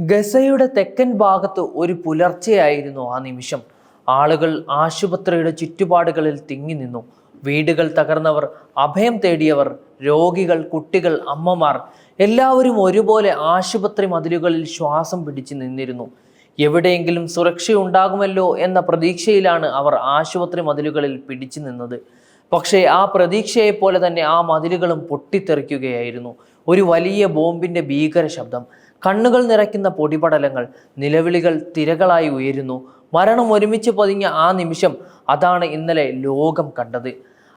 ഗസയുടെ തെക്കൻ ഭാഗത്ത് ഒരു പുലർച്ചെയായിരുന്നു ആ നിമിഷം. ആളുകൾ ആശുപത്രിയുടെ ചുറ്റുപാടുകളിൽ തിങ്ങി നിന്നു. വീടുകൾ തകർന്നവർ അഭയം തേടിയവർ രോഗികൾ കുട്ടികൾ അമ്മമാർ എല്ലാവരും ഒരുപോലെ ആശുപത്രി മതിലുകളിൽ ശ്വാസം പിടിച്ചു നിന്നിരുന്നു. എവിടെയെങ്കിലും സുരക്ഷയുണ്ടാകുമല്ലോ എന്ന പ്രതീക്ഷയിലാണ് അവർ ആശുപത്രി മതിലുകളിൽ പിടിച്ചു നിന്നത്. പക്ഷേ ആ പ്രതീക്ഷയെപ്പോലെ തന്നെ ആ മതിലുകളും പൊട്ടിത്തെറിക്കുകയായിരുന്നു. ഒരു വലിയ ബോംബിന്റെ ഭീകര ശബ്ദം. കണ്ണുകൾ നിറയ്ക്കുന്ന പൊടിപടലങ്ങൾ നിലവിളികൾ തിരകളായി ഉയരുന്നു. മരണം ഒരുമിച്ച് പതിഞ്ഞ ആ നിമിഷം അതാണ് ഇന്നലെ ലോകം കണ്ടത്.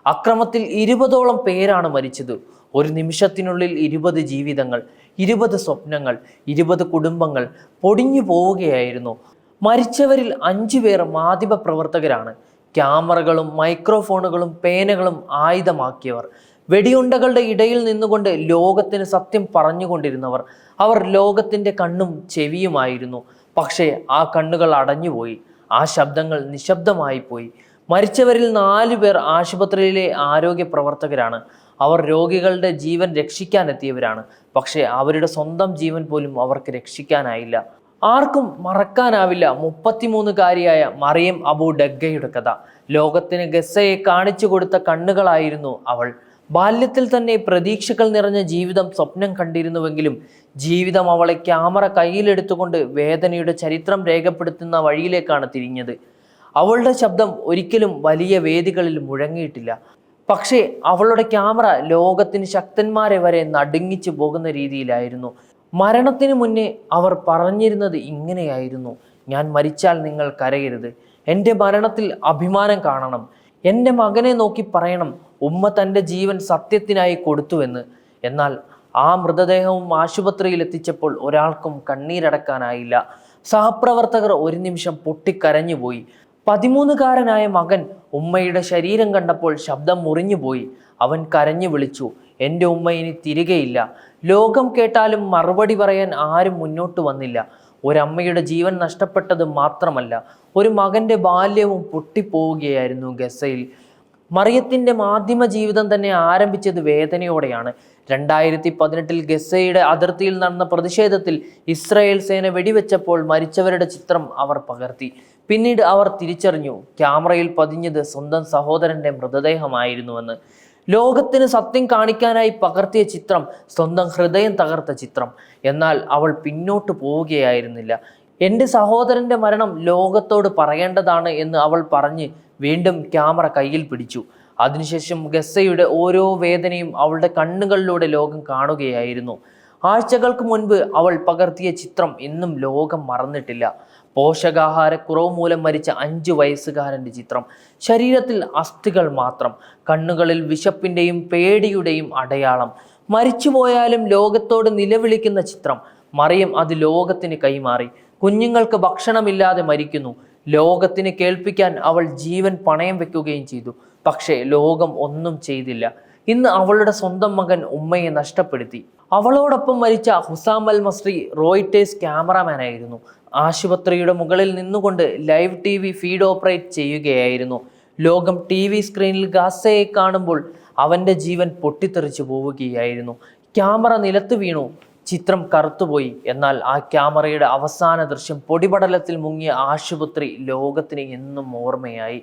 അക്രമത്തിൽ ഇരുപതോളം പേരാണ് മരിച്ചത്. ഒരു നിമിഷത്തിനുള്ളിൽ ഇരുപത് ജീവിതങ്ങൾ ഇരുപത് സ്വപ്നങ്ങൾ ഇരുപത് കുടുംബങ്ങൾ പൊടിഞ്ഞു പോവുകയായിരുന്നു. മരിച്ചവരിൽ അഞ്ചു പേർ മാധ്യമ പ്രവർത്തകരാണ് ക്യാമറകളും മൈക്രോഫോണുകളും പേനകളും ആയുധമാക്കിയവർ. വെടിയുണ്ടകളുടെ ഇടയിൽ നിന്നുകൊണ്ട് ലോകത്തിന് സത്യം പറഞ്ഞുകൊണ്ടിരുന്നവർ അവർ ലോകത്തിന്റെ കണ്ണും ചെവിയുമായിരുന്നു. പക്ഷേ ആ കണ്ണുകൾ അടഞ്ഞുപോയി ആ ശബ്ദങ്ങൾ നിശബ്ദമായി പോയി മരിച്ചവരിൽ നാലു പേർ ആശുപത്രിയിലെ ആരോഗ്യ പ്രവർത്തകരാണ്. അവർ രോഗികളുടെ ജീവൻ രക്ഷിക്കാനെത്തിയവരാണ്. പക്ഷേ അവരുടെ സ്വന്തം ജീവൻ പോലും അവർക്ക് രക്ഷിക്കാനായില്ല. ആർക്കും മറക്കാനാവില്ല മുപ്പത്തിമൂന്നുകാരിയായ മറിയം അബു ഡഗ്ഗയുടെ കഥ. ലോകത്തിന് ഗസയെ കാണിച്ചു കൊടുത്ത കണ്ണുകളായിരുന്നു അവൾ. ബാല്യത്തിൽ തന്നെ പ്രതീക്ഷകൾ നിറഞ്ഞ ജീവിതം സ്വപ്നം കണ്ടിരുന്നുവെങ്കിലും ജീവിതം അവളെ ക്യാമറ കയ്യിലെടുത്തുകൊണ്ട് വേദനയുടെ ചരിത്രം രേഖപ്പെടുത്തുന്ന വഴിയിലേക്കാണ് തിരിഞ്ഞത്. അവളുടെ ശബ്ദം ഒരിക്കലും വലിയ വേദികളിൽ മുഴങ്ങിയിട്ടില്ല. പക്ഷേ അവളുടെ ക്യാമറ ലോകത്തിന് ശക്തന്മാരെ വരെ നടുങ്ങിച്ചു പോകുന്ന രീതിയിലായിരുന്നു. മരണത്തിന് മുന്നേ അവർ പറഞ്ഞിരുന്നത് ഇങ്ങനെയായിരുന്നു. ഞാൻ മരിച്ചാൽ നിങ്ങൾ കരയരുത്. എന്റെ മരണത്തിൽ അഭിമാനം കാണണം. എന്റെ മകനെ നോക്കി പറയണം. ഉമ്മ തന്റെ ജീവൻ സത്യത്തിനായി കൊടുത്തുവെന്ന്. എന്നാൽ ആ മൃതദേഹവും ആശുപത്രിയിൽ എത്തിച്ചപ്പോൾ ഒരാൾക്കും കണ്ണീരടക്കാനായില്ല. സഹപ്രവർത്തകർ ഒരു നിമിഷം പൊട്ടിക്കരഞ്ഞുപോയി. പതിമൂന്നുകാരനായ മകൻ ഉമ്മയുടെ ശരീരം കണ്ടപ്പോൾ ശബ്ദം മുറിഞ്ഞുപോയി. അവൻ കരഞ്ഞു വിളിച്ചു എന്റെ ഉമ്മ ഇനി തിരികെയില്ല. ലോകം കേട്ടാലും മറുപടി പറയാൻ ആരും മുന്നോട്ട് വന്നില്ല. ഒരമ്മയുടെ ജീവൻ നഷ്ടപ്പെട്ടത് മാത്രമല്ല ഒരു മകന്റെ ബാല്യവും പൊട്ടിപ്പോവുകയായിരുന്നു ഗസയിൽ. മറിയത്തിന്റെ മാധ്യമ ജീവിതം തന്നെ ആരംഭിച്ചത് വേദനയോടെയാണ്. രണ്ടായിരത്തി പതിനെട്ടിൽ ഗസയുടെ അതിർത്തിയിൽ നടന്ന പ്രതിഷേധത്തിൽ ഇസ്രായേൽ സേന വെടിവെച്ചപ്പോൾ മരിച്ചവരുടെ ചിത്രം അവർ പകർത്തി. പിന്നീട് അവർ തിരിച്ചറിഞ്ഞു ക്യാമറയിൽ പതിഞ്ഞത് സ്വന്തം സഹോദരന്റെ മൃതദേഹമായിരുന്നുവെന്ന്. ലോകത്തിന് സത്യം കാണിക്കാനായി പകർത്തിയ ചിത്രം സ്വന്തം ഹൃദയം തകർത്ത ചിത്രം. എന്നാൽ അവൾ പിന്നോട്ട് പോവുകയായിരുന്നില്ല. എന്റെ സഹോദരന്റെ മരണം ലോകത്തോട് പറയേണ്ടതാണ് എന്ന് അവൾ പറഞ്ഞ് വീണ്ടും ക്യാമറ കയ്യിൽ പിടിച്ചു. അതിനുശേഷം ഗസയുടെ ഓരോ വേദനയും അവളുടെ കണ്ണുകളിലൂടെ ലോകം കാണുകയായിരുന്നു. ആഴ്ചകൾക്ക് മുൻപ് അവൾ പകർത്തിയ ചിത്രം ഇന്നും ലോകം മറന്നിട്ടില്ല. പോഷകാഹാരക്കുറവ് മൂലം മരിച്ച അഞ്ചു വയസ്സുകാരന്റെ ചിത്രം. ശരീരത്തിൽ അസ്ഥികൾ മാത്രം കണ്ണുകളിൽ വിശപ്പിന്റെയും പേടിയുടെയും അടയാളം. മരിച്ചുപോയാലും ലോകത്തോട് നിലവിളിക്കുന്ന ചിത്രം. മറിയം അത് ലോകത്തിന് കൈമാറി. കുഞ്ഞുങ്ങൾക്ക് ഭക്ഷണമില്ലാതെ മരിക്കുന്നു. ലോകത്തിന് കേൾപ്പിക്കാൻ അവൾ ജീവൻ പണയം വെക്കുകയും ചെയ്തു. പക്ഷേ ലോകം ഒന്നും ചെയ്തില്ല. ഇന്ന് അവളുടെ സ്വന്തം മകൻ ഉമ്മയെ നഷ്ടപ്പെടുത്തി. അവളോടൊപ്പം മരിച്ച Husam Al Masri Reuters cameraman ആയിരുന്നു. ആശുപത്രിയുടെ മുകളിൽ നിന്നുകൊണ്ട് live T V feed operate ചെയ്യുകയായിരുന്നു. ലോകം ടി വി സ്ക്രീനിൽ ഗാസയെ കാണുമ്പോൾ അവന്റെ ജീവൻ പൊട്ടിത്തെറിച്ചു പോവുകയായിരുന്നു. ക്യാമറ നിലത്ത് വീണു. ചിത്രം കറുത്തുപോയി. എന്നാൽ ആ ക്യാമറയുടെ അവസാന ദൃശ്യം പൊടിപടലത്തിൽ മുങ്ങിയ ആശുപത്രി ലോകത്തിന് എന്നും ഓർമ്മയായി.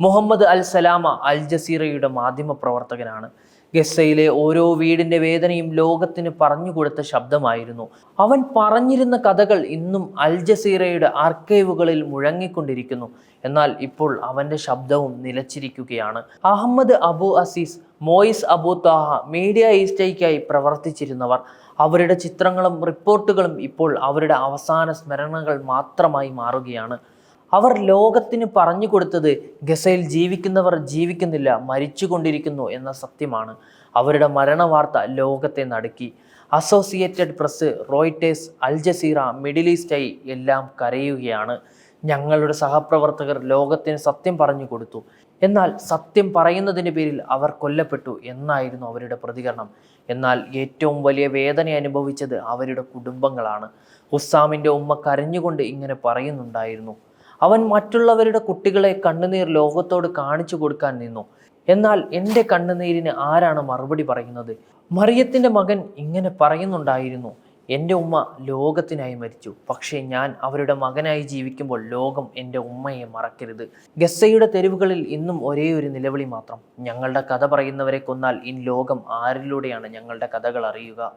മുഹമ്മദ് അൽ സലാമ അൽ ജസീറയുടെ മാധ്യമ പ്രവർത്തകനാണ് ഗസയിലെ ഓരോ വീടിന്റെ വേദനയും ലോകത്തിന് പറഞ്ഞു കൊടുത്ത ശബ്ദമായിരുന്നു. അവൻ പറഞ്ഞിരുന്ന കഥകൾ ഇന്നും അൽ ജസീറയുടെ ആർക്കൈവുകളിൽ മുഴങ്ങിക്കൊണ്ടിരിക്കുന്നു. എന്നാൽ ഇപ്പോൾ അവന്റെ ശബ്ദവും നിലച്ചിരിക്കുകയാണ്. Ahmed Abu Aziz Moiz Abu Taha media ഈസ്റ്റേക്കായി പ്രവർത്തിച്ചിരുന്നവർ. അവരുടെ ചിത്രങ്ങളും റിപ്പോർട്ടുകളും ഇപ്പോൾ അവരുടെ അവസാന സ്മരണകൾ മാത്രമായി മാറുകയാണ്. അവർ ലോകത്തിന് പറഞ്ഞു കൊടുത്തത് ഗസയിൽ ജീവിക്കുന്നവർ ജീവിക്കുന്നില്ല മരിച്ചുകൊണ്ടിരിക്കുന്നു എന്ന സത്യമാണ്. അവരുടെ മരണവാർത്ത ലോകത്തെ നടുക്കി. Associated Press Reuters Al Jazeera Middle Eye എല്ലാം കരയുകയാണ്. ഞങ്ങളുടെ സഹപ്രവർത്തകർ ലോകത്തിന് സത്യം പറഞ്ഞു കൊടുത്തു. എന്നാൽ സത്യം പറയുന്നതിന്റെ പേരിൽ അവർ കൊല്ലപ്പെട്ടു എന്നായിരുന്നു അവരുടെ പ്രതികരണം. എന്നാൽ ഏറ്റവും വലിയ വേദന അനുഭവിച്ചത് അവരുടെ കുടുംബങ്ങളാണ്. ഹുസാമിന്റെ ഉമ്മ കരഞ്ഞുകൊണ്ട് ഇങ്ങനെ പറയുന്നുണ്ടായിരുന്നു. അവൻ മറ്റുള്ളവരുടെ കുട്ടികളെ കണ്ണുനീർ ലോകത്തോട് കാണിച്ചു കൊടുക്കാൻ നിന്നു. എന്നാൽ എന്റെ കണ്ണുനീരിന് ആരാണ് മറുപടി പറയുന്നത്? മറിയത്തിന്റെ മകൻ ഇങ്ങനെ പറയുന്നുണ്ടായിരുന്നു എന്റെ ഉമ്മ ലോകത്തിനായി മരിച്ചു. പക്ഷേ ഞാൻ അവരുടെ മകനായി ജീവിക്കുമ്പോൾ ലോകം എന്റെ ഉമ്മയെ മറക്കരുത്. ഗസ്സയുടെ തെരുവുകളിൽ ഇന്നും ഒരേ ഒരു നിലവിളി മാത്രം. ഞങ്ങളുടെ കഥ പറയുന്നവരെ കൊന്നാൽ ഇൻ ലോകം ആരിലൂടെയാണ് ഞങ്ങളുടെ കഥകൾ അറിയുക?